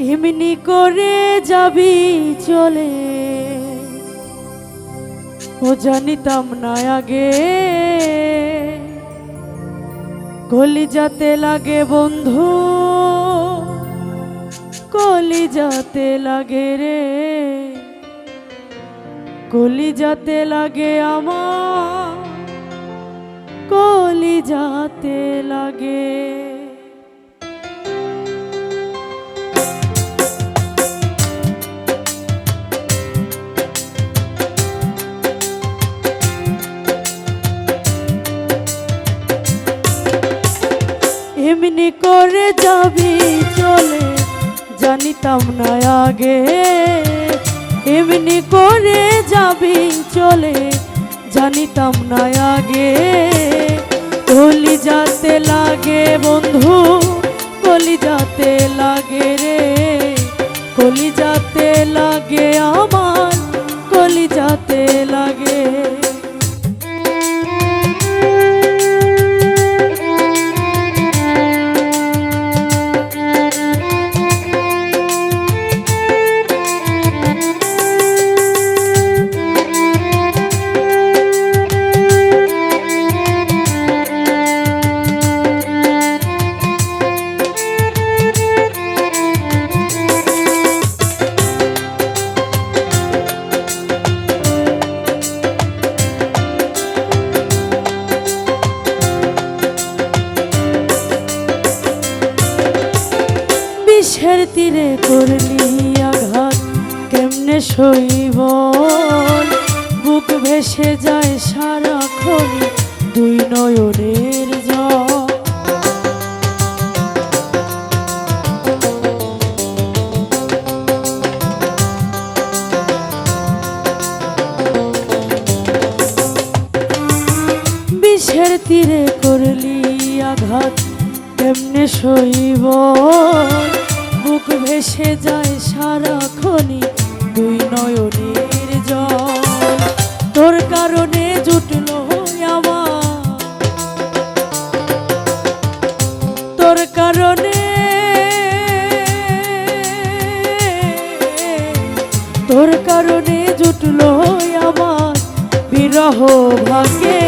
এমনি করে যাবি চলে। ও জানিতাম না আগে। কলি যাতে লাগে বন্ধু কলি যাতে লাগে রে। কলি যাতে লাগে আমার কলি যাতে লাগে। এমনি করে যাবি চলে, জানিতাম না আগে। এমনি করে যাবি চলে, জানিতাম না আগে। কলি যাতে লাগে বন্ধু কলি যাতে লাগে রে। কলি যাতে লাগে আমার কলি যাতে লাগে সইব বুক ভেসে যায় সারাক্ষণ দুই নয়নের জল। বিষের তীরে করলি আঘাত, কেমনে সইব বুক ভেসে যায় সারাক্ষণই দুই নয়নের জল। তোর কারণে জুটল আমার তোর কারণে তোর কারণে জুটল আমার বিরহ ভাগে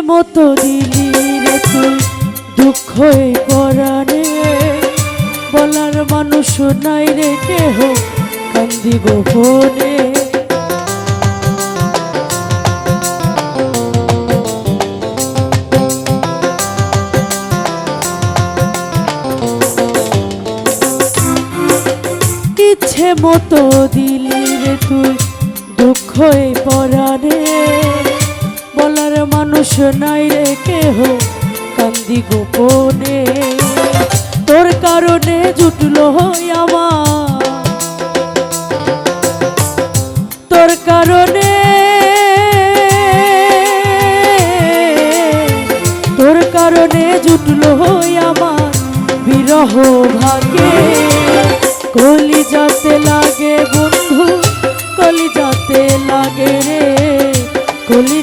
মতো দিলি রে তুই, দুঃখ পরাণে বলার মানুষ নাই রে কেহ, কান্দি গোপনে। ইচ্ছে মতো দিলি রে তুই, দুঃখ পরাণে মানুষ নাই রে কেহ, কান্দি গোপনে। তোর কারণে জুটলো আমার। তোর কারণে তোর কারণে জুটলো আমার বিরহ ভাগে। কলি যাতে লাগে বন্ধু কলি যাতে লাগে রে। কলি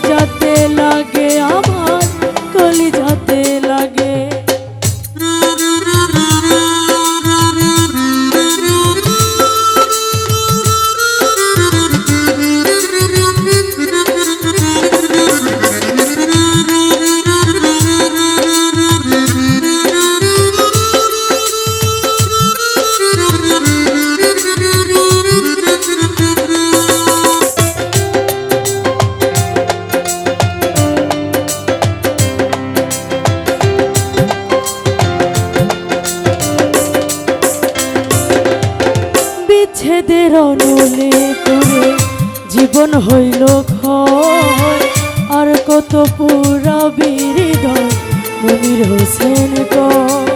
জীবন হইল ক্ষয়, আর কত পুরা হৃদয় মনির হোসেন কয়।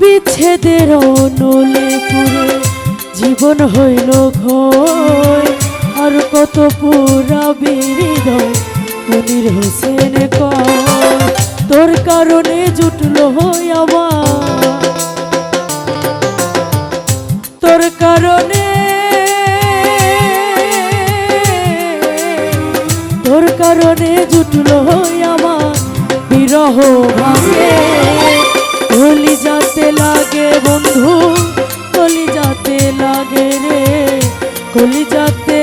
বিচ্ছেদের নলে পুরে জীবন হইল ঘয় আর কত পুরা হৃদয় মনির হোসেন তোর কারণে জুটলো আমার। তোর কারণে তোর কারণে জুটলো আমার। বিরহ ভাঙে কলি যাতে লাগে বন্ধু কলি যাতে লাগে রে। কলি যাতে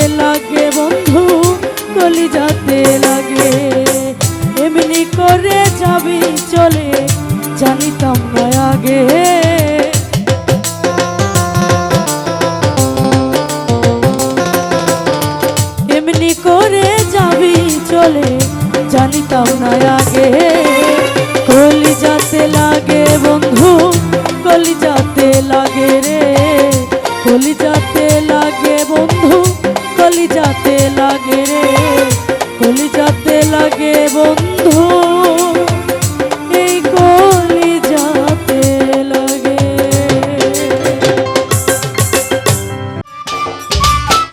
আগে